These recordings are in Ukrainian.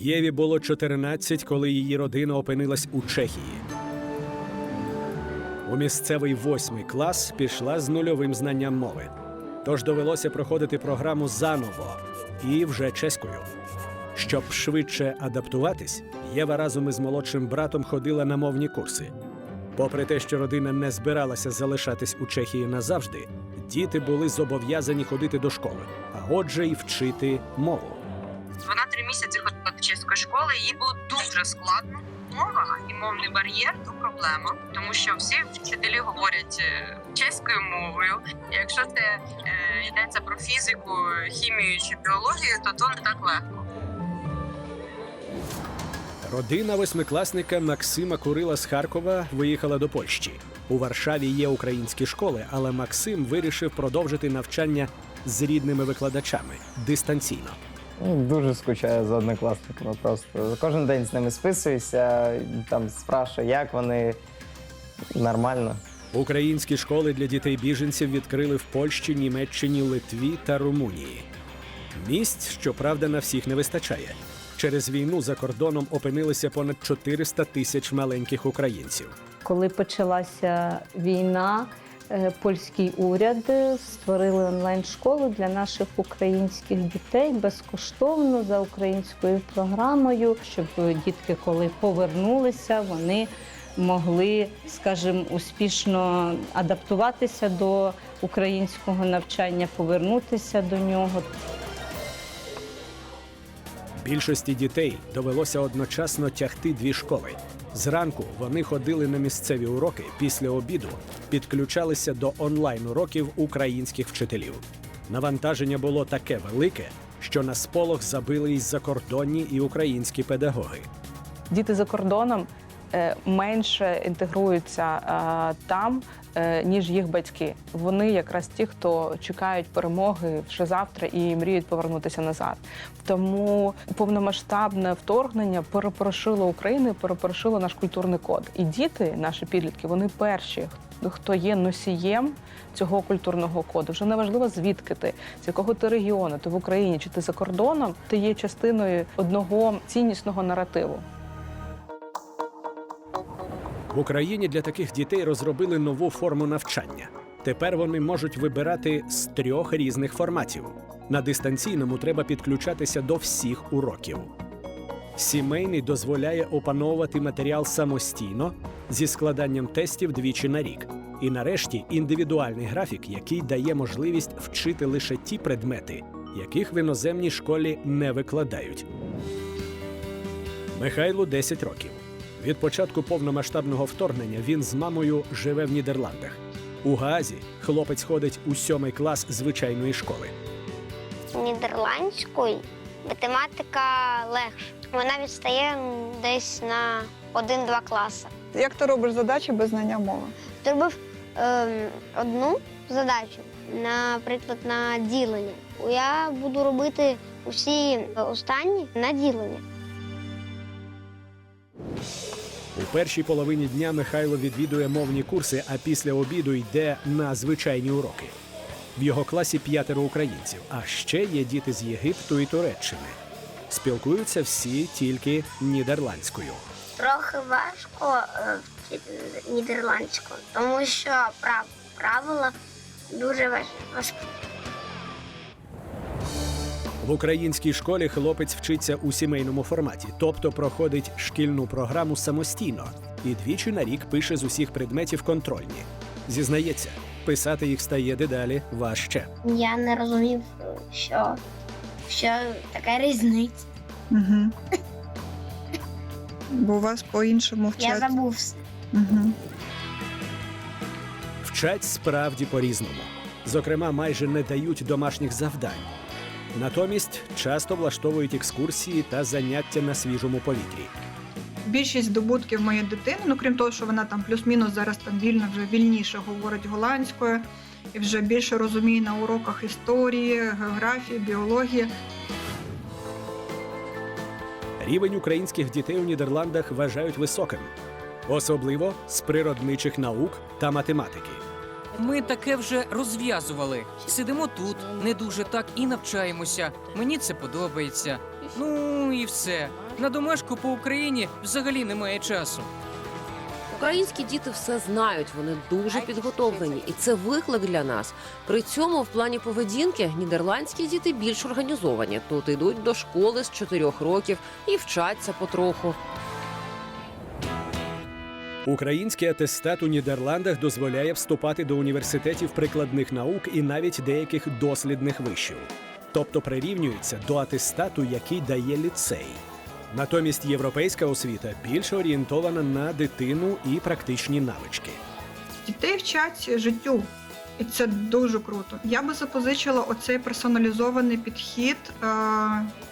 Єві було 14, коли її родина опинилась у Чехії. У місцевий восьмий клас пішла з нульовим знанням мови. Тож довелося проходити програму заново і вже чеською. Щоб швидше адаптуватись, Єва разом із молодшим братом ходила на мовні курси. Попри те, що родина не збиралася залишатись у Чехії назавжди, діти були зобов'язані ходити до школи, а отже, й вчити мову. Вона три місяці ходила школи, їй було дуже складно. Мова і мовний бар'єр то проблема, тому що всі вчителі говорять е, чеською мовою. Якщо це е, йдеться про фізику, хімію чи біологію, то то не так легко. Родина восьмикласника Максима Курила з Харкова виїхала до Польщі. У Варшаві є українські школи, але Максим вирішив продовжити навчання з рідними викладачами дистанційно. Ну, Дуже скучаю за однокласниками. Просто кожен день з ними списуюся, там спрашую, як вони нормально. Українські школи для дітей біженців відкрили в Польщі, Німеччині, Литві та Румунії. Місць, щоправда, на всіх не вистачає. Через війну за кордоном опинилися понад 400 тисяч маленьких українців. Коли почалася війна, польський уряд е, створили онлайн-школу для наших українських дітей безкоштовно за українською програмою, щоб дітки, коли повернулися, вони могли, скажімо, успішно адаптуватися до українського навчання, повернутися до нього. Більшості дітей довелося одночасно тягти дві школи. Зранку вони ходили на місцеві уроки, після обіду підключалися до онлайн-уроків українських вчителів. Навантаження було таке велике, що на сполох забили й закордонні і українські педагоги. діти за кордоном менше інтегруються е, там, е, ніж їх батьки. Вони якраз ті, хто чекають перемоги вже завтра і мріють повернутися назад. Тому повномасштабне вторгнення перепорошило Україну, і перепорошило наш культурний код. І діти, наші підлітки, вони перші. Хто є носієм цього культурного коду, вже неважливо звідки ти, з якого ти регіону, ти в Україні чи ти за кордоном, ти є частиною одного ціннісного наративу. В Україні для таких дітей розробили нову форму навчання. Тепер вони можуть вибирати з трьох різних форматів. На дистанційному треба підключатися до всіх уроків. Сімейний дозволяє опановувати матеріал самостійно зі складанням тестів двічі на рік. І нарешті індивідуальний графік, який дає можливість вчити лише ті предмети, яких в іноземній школі не викладають. Михайлу 10 років. Від початку повномасштабного вторгнення він з мамою живе в Нідерландах. У Гаазі хлопець ходить у сьомий клас звичайної школи. нідерландською математика легша. Вона відстає десь на один-два класи. Як ти робиш задачі без знання мови? Зробив ем, одну задачу, наприклад, на ділення. Я буду робити усі останні на ділення. Першій половині дня Михайло відвідує мовні курси, а після обіду йде на звичайні уроки. В його класі п'ятеро українців, а ще є діти з Єгипту і Туреччини. Спілкуються всі тільки нідерландською. Трохи важко е, вчити нідерландську, тому що правила дуже важкі. В українській школі хлопець вчиться у сімейному форматі, тобто проходить шкільну програму самостійно і двічі на рік пише з усіх предметів контрольні. Зізнається, писати їх стає дедалі важче. Я не розумів, що, що така різниця. Угу. Бо у вас по-іншому Я забув. Угу. Вчать справді по-різному. Зокрема, майже не дають домашніх завдань. Натомість часто влаштовують екскурсії та заняття на свіжому повітрі. Більшість здобутків моєї дитини, ну крім того, що вона там плюс-мінус зараз там вільно вже вільніше говорить голландською і вже більше розуміє на уроках історії, географії, біології. Рівень українських дітей у Нідерландах вважають високим, особливо з природничих наук та математики. Ми таке вже розв'язували. Сидимо тут, не дуже так і навчаємося. Мені це подобається. Ну і все. На домашку по Україні взагалі немає часу. Українські діти все знають, вони дуже підготовлені, і це виклик для нас. При цьому в плані поведінки нідерландські діти більш організовані. Тут йдуть до школи з 4 років і вчаться потроху. Український атестат у Нідерландах дозволяє вступати до університетів прикладних наук і навіть деяких дослідних вишів, тобто прирівнюється до атестату, який дає ліцей. Натомість європейська освіта більше орієнтована на дитину і практичні навички. Дітей вчать життю. І це дуже круто. Я би запозичила оцей персоналізований підхід е,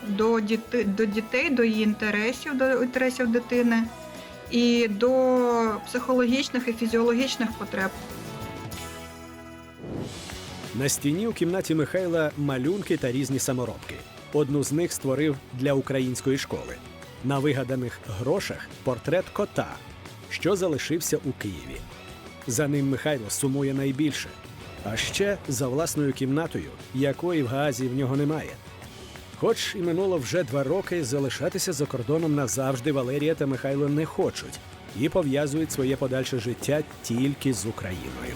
до, діти, до дітей, до її інтересів, до інтересів дитини і до психологічних і фізіологічних потреб. На стіні у кімнаті Михайла малюнки та різні саморобки. Одну з них створив для української школи. На вигаданих грошах портрет кота, що залишився у Києві. За ним Михайло сумує найбільше. А ще за власною кімнатою, якої в Гаазі в нього немає. Хоч і минуло вже два роки, залишатися за кордоном назавжди Валерія та Михайло не хочуть і пов'язують своє подальше життя тільки з Україною.